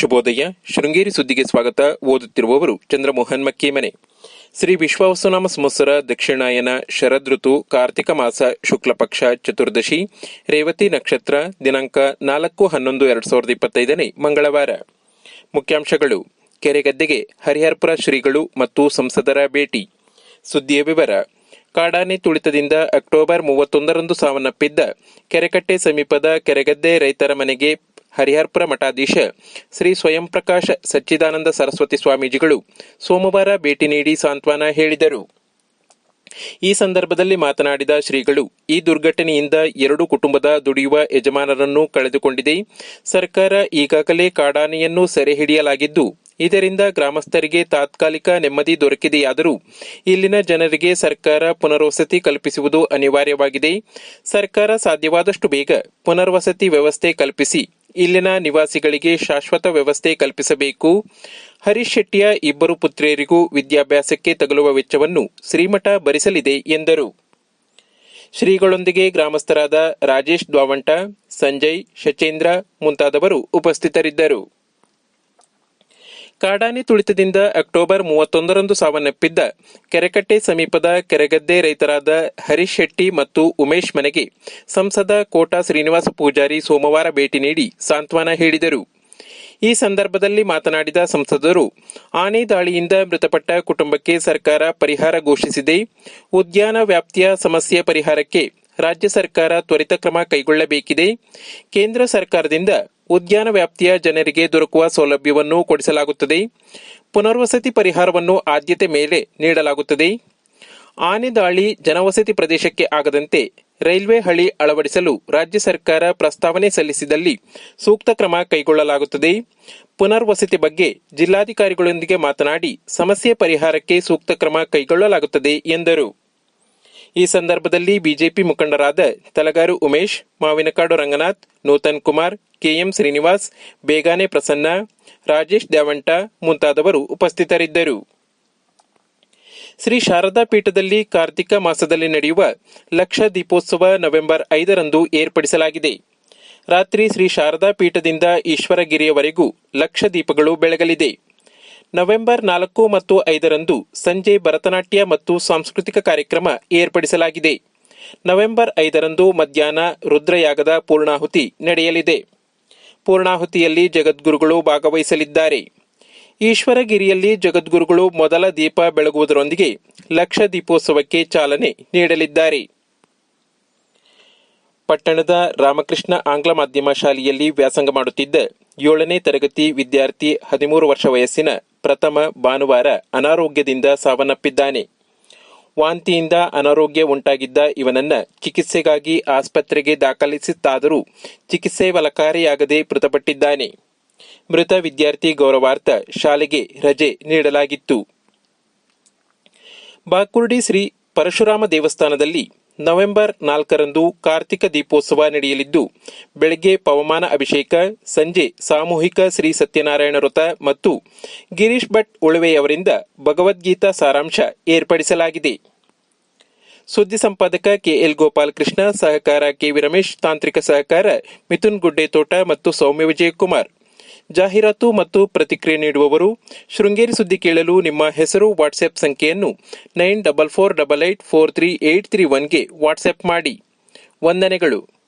ಶುಭೋದಯ. ಶೃಂಗೇರಿ ಸುದ್ದಿಗೆ ಸ್ವಾಗತ. ಓದುತ್ತಿರುವವರು ಚಂದ್ರಮೋಹನ್ ಮಕ್ಕೇಮನೆ. ಶ್ರೀ ವಿಶ್ವಾವಸುನಾಮ ಸಂವತ್ಸರ, ದಕ್ಷಿಣಾಯನ ಶರದ್ ಋತು ಕಾರ್ತಿಕ ಮಾಸ, ಶುಕ್ಲಪಕ್ಷ ಚತುರ್ದಶಿ, ರೇವತಿ ನಕ್ಷತ್ರ, ದಿನಾಂಕ ನಾಲ್ಕು ಹನ್ನೊಂದು ಎರಡ್ ಸಾವಿರದ ಇಪ್ಪತ್ತೈದನೇ ಮಂಗಳವಾರ. ಮುಖ್ಯಾಂಶಗಳು. ಕೆರೆಗದ್ದೆಗೆ ಹರಿಹರಪುರ ಶ್ರೀಗಳು ಮತ್ತು ಸಂಸದರ ಭೇಟಿ. ಸುದ್ದಿಯ ವಿವರ. ಕಾಡಾನೆ ತುಳಿತದಿಂದ ಅಕ್ಟೋಬರ್ ಮೂವತ್ತೊಂದರಂದು ಸಾವನ್ನಪ್ಪಿದ್ದ ಕೆರೆಕಟ್ಟೆ ಸಮೀಪದ ಕೆರೆಗದ್ದೆ ರೈತರ ಮನೆಗೆ ಹರಿಹರಪುರ ಮಠಾಧೀಶ ಶ್ರೀ ಸ್ವಯಂ ಪ್ರಕಾಶ ಸಚ್ಚಿದಾನಂದ ಸರಸ್ವತಿ ಸ್ವಾಮೀಜಿಗಳು ಸೋಮವಾರ ಭೇಟಿ ನೀಡಿ ಸಾಂತ್ವನ ಹೇಳಿದರು. ಈ ಸಂದರ್ಭದಲ್ಲಿ ಮಾತನಾಡಿದ ಶ್ರೀಗಳು, ಈ ದುರ್ಘಟನೆಯಿಂದ ಎರಡು ಕುಟುಂಬದ ದುಡಿಯುವ ಯಜಮಾನರನ್ನು ಕಳೆದುಕೊಂಡಿದೆ. ಸರ್ಕಾರ ಈಗಾಗಲೇ ಕಾಡಾನೆಯನ್ನು ಸೆರೆ ಹಿಡಿಯಲಾಗಿದ್ದು ಇದರಿಂದ ಗ್ರಾಮಸ್ಥರಿಗೆ ತಾತ್ಕಾಲಿಕ ನೆಮ್ಮದಿ ದೊರಕಿದೆಯಾದರೂ, ಇಲ್ಲಿನ ಜನರಿಗೆ ಸರ್ಕಾರ ಪುನರ್ವಸತಿ ಕಲ್ಪಿಸುವುದು ಅನಿವಾರ್ಯವಾಗಿದೆ. ಸರ್ಕಾರ ಸಾಧ್ಯವಾದಷ್ಟು ಬೇಗ ಪುನರ್ವಸತಿ ವ್ಯವಸ್ಥೆ ಕಲ್ಪಿಸಿ ಇಲ್ಲಿನ ನಿವಾಸಿಗಳಿಗೆ ಶಾಶ್ವತ ವ್ಯವಸ್ಥೆ ಕಲ್ಪಿಸಬೇಕು. ಹರೀಶ್ ಶೆಟ್ಟಿಯ ಇಬ್ಬರು ಪುತ್ರಿಯರಿಗೂ ವಿದ್ಯಾಭ್ಯಾಸಕ್ಕೆ ತಗಲುವ ವೆಚ್ಚವನ್ನು ಶ್ರೀಮಠ ಭರಿಸಲಿದೆ ಎಂದರು. ಶ್ರೀಗಳೊಂದಿಗೆ ಗ್ರಾಮಸ್ಥರಾದ ರಾಜೇಶ್ ದ್ವಾವಂಟ, ಸಂಜಯ್, ಶಚೇಂದ್ರ ಮುಂತಾದವರು ಉಪಸ್ಥಿತರಿದ್ದರು. ಕಾಡಾನೆ ತುಳಿತದಿಂದ ಅಕ್ಟೋಬರ್ ಮೂವತ್ತೊಂದರಂದು ಸಾವನ್ನಪ್ಪಿದ್ದ ಕೆರೆಕಟ್ಟೆ ಸಮೀಪದ ಕೆರೆಗದ್ದೆ ರೈತರಾದ ಹರೀಶ್ ಶೆಟ್ಟಿ ಮತ್ತು ಉಮೇಶ್ ಮನೆಗೆ ಸಂಸದ ಕೋಟಾ ಶ್ರೀನಿವಾಸ ಪೂಜಾರಿ ಸೋಮವಾರ ಭೇಟಿ ನೀಡಿ ಸಾಂತ್ವನ ಹೇಳಿದರು. ಈ ಸಂದರ್ಭದಲ್ಲಿ ಮಾತನಾಡಿದ ಸಂಸದರು, ಆನೆ ದಾಳಿಯಿಂದ ಮೃತಪಟ್ಟ ಕುಟುಂಬಕ್ಕೆ ಸರ್ಕಾರ ಪರಿಹಾರ ಘೋಷಿಸಿದೆ. ಉದ್ಯಾನ ವ್ಯಾಪ್ತಿಯ ಸಮಸ್ಯೆ ಪರಿಹಾರಕ್ಕೆ ರಾಜ್ಯ ಸರ್ಕಾರ ತ್ವರಿತ ಕ್ರಮ ಕೈಗೊಳ್ಳಬೇಕಿದೆ. ಕೇಂದ್ರ ಸರ್ಕಾರದಿಂದ ಉದ್ಯಾನ ವ್ಯಾಪ್ತಿಯ ಜನರಿಗೆ ದೊರಕುವ ಸೌಲಭ್ಯವನ್ನು ಕೊಡಿಸಲಾಗುತ್ತದೆ. ಪುನರ್ವಸತಿ ಪರಿಹಾರವನ್ನು ಆದ್ಯತೆ ಮೇಲೆ ನೀಡಲಾಗುತ್ತದೆ. ಆನೆ ದಾಳಿ ಜನವಸತಿ ಪ್ರದೇಶಕ್ಕೆ ಆಗದಂತೆ ರೈಲ್ವೆ ಹಳಿ ಅಳವಡಿಸಲು ರಾಜ್ಯ ಸರ್ಕಾರ ಪ್ರಸ್ತಾವನೆ ಸಲ್ಲಿಸಿದಲ್ಲಿ ಸೂಕ್ತ ಕ್ರಮ ಕೈಗೊಳ್ಳಲಾಗುತ್ತದೆ. ಪುನರ್ವಸತಿ ಬಗ್ಗೆ ಜಿಲ್ಲಾಧಿಕಾರಿಗಳೊಂದಿಗೆ ಮಾತನಾಡಿ ಸಮಸ್ಯೆ ಪರಿಹಾರಕ್ಕೆ ಸೂಕ್ತ ಕ್ರಮ ಕೈಗೊಳ್ಳಲಾಗುತ್ತದೆ ಎಂದರು. ಈ ಸಂದರ್ಭದಲ್ಲಿ ಬಿಜೆಪಿ ಮುಖಂಡರಾದ ತಲಗಾರು ಉಮೇಶ್, ಮಾವಿನಕಾಡು ರಂಗನಾಥ್, ನೂತನ್ ಕುಮಾರ್, ಕೆಎಂ ಶ್ರೀನಿವಾಸ್, ಬೇಗಾನೆ ಪ್ರಸನ್ನ, ರಾಜೇಶ್ ದ್ಯಾವಂಟ ಮುಂತಾದವರು ಉಪಸ್ಥಿತರಿದ್ದರು. ಶ್ರೀ ಶಾರದಾ ಪೀಠದಲ್ಲಿ ಕಾರ್ತಿಕ ಮಾಸದಲ್ಲಿ ನಡೆಯುವ ಲಕ್ಷ ದೀಪೋತ್ಸವ ನವೆಂಬರ್ ಐದರಂದು ಏರ್ಪಡಿಸಲಾಗಿದೆ. ರಾತ್ರಿ ಶ್ರೀ ಶಾರದಾ ಪೀಠದಿಂದ ಈಶ್ವರಗಿರಿಯವರೆಗೂ ಲಕ್ಷ ದೀಪಗಳು ಬೆಳಗಲಿದೆ. ನವೆಂಬರ್ ನಾಲ್ಕು ಮತ್ತು ಐದರಂದು ಸಂಜೆ ಭರತನಾಟ್ಯ ಮತ್ತು ಸಾಂಸ್ಕೃತಿಕ ಕಾರ್ಯಕ್ರಮ ಏರ್ಪಡಿಸಲಾಗಿದೆ. ನವೆಂಬರ್ ಐದರಂದು ಮಧ್ಯಾಹ್ನ ರುದ್ರಯಾಗದ ಪೂರ್ಣಾಹುತಿ ನಡೆಯಲಿದೆ. ಪೂರ್ಣಾಹುತಿಯಲ್ಲಿ ಜಗದ್ಗುರುಗಳು ಭಾಗವಹಿಸಲಿದ್ದಾರೆ. ಈಶ್ವರಗಿರಿಯಲ್ಲಿ ಜಗದ್ಗುರುಗಳು ಮೊದಲ ದೀಪ ಬೆಳಗುವುದರೊಂದಿಗೆ ಲಕ್ಷ ದೀಪೋತ್ಸವಕ್ಕೆ ಚಾಲನೆ ನೀಡಲಿದ್ದಾರೆ. ಪಟ್ಟಣದ ರಾಮಕೃಷ್ಣ ಆಂಗ್ಲ ಮಾಧ್ಯಮ ಶಾಲೆಯಲ್ಲಿ ವ್ಯಾಸಂಗ ಮಾಡುತ್ತಿದ್ದ ಏಳನೇ ತರಗತಿ ವಿದ್ಯಾರ್ಥಿ ಹದಿಮೂರು ವರ್ಷ ವಯಸ್ಸಿನ ಪ್ರಥಮ ಭಾನುವಾರ ಅನಾರೋಗ್ಯದಿಂದ ಸಾವನ್ನಪ್ಪಿದ್ದಾನೆ. ವಾಂತಿಯಿಂದ ಅನಾರೋಗ್ಯ ಉಂಟಾಗಿದ್ದ ಇವನನ್ನ ಚಿಕಿತ್ಸೆಗಾಗಿ ಆಸ್ಪತ್ರೆಗೆ ದಾಖಲಿಸಿತ್ತಾದರೂ ಚಿಕಿತ್ಸೆ ಫಲಕಾರಿಯಾಗದೆ ಮೃತಪಟ್ಟಿದ್ದಾನೆ. ಮೃತ ವಿದ್ಯಾರ್ಥಿ ಗೌರವಾರ್ಥ ಶಾಲೆಗೆ ರಜೆ ನೀಡಲಾಗಿತ್ತು. ಬಾಕುರ್ಡಿ ಶ್ರೀ ಪರಶುರಾಮ ದೇವಸ್ಥಾನದಲ್ಲಿ ನವೆಂಬರ್ ನಾಲ್ಕರಂದು ಕಾರ್ತಿಕ ದೀಪೋತ್ಸವ ನಡೆಯಲಿದ್ದು, ಬೆಳಗ್ಗೆ ಪವಮಾನ ಅಭಿಷೇಕ, ಸಂಜೆ ಸಾಮೂಹಿಕ ಶ್ರೀ ಸತ್ಯನಾರಾಯಣ ವ್ರತ ಮತ್ತು ಗಿರೀಶ್ ಭಟ್ ಉಳುವೆಯವರಿಂದ ಭಗವದ್ಗೀತಾ ಸಾರಾಂಶ ಏರ್ಪಡಿಸಲಾಗಿದೆ. ಸುದ್ದಿ ಸಂಪಾದಕ ಕೆಎಲ್ ಗೋಪಾಲ್ ಕೃಷ್ಣ ಸಹಕಾರ ಕೆವಿ ರಮೇಶ್, ತಾಂತ್ರಿಕ ಸಹಕಾರ ಮಿಥುನ್ ಗುಡ್ಡೆತೋಟ ಮತ್ತು ಸೌಮ್ಯ ವಿಜಯಕುಮಾರ್. ಜಾಹೀರಾತು ಮತ್ತು ಪ್ರತಿಕ್ರಿಯೆ ನೀಡುವವರು, ಶೃಂಗೇರಿ ಸುದ್ದಿ ಕೇಳಲು ನಿಮ್ಮ ಹೆಸರು ವಾಟ್ಸ್ಆಪ್ ಸಂಖ್ಯೆಯನ್ನು nine double four double eight four three eight three ಒನ್ಗೆ WhatsApp ಮಾಡಿ. ವಂದನೆಗಳು.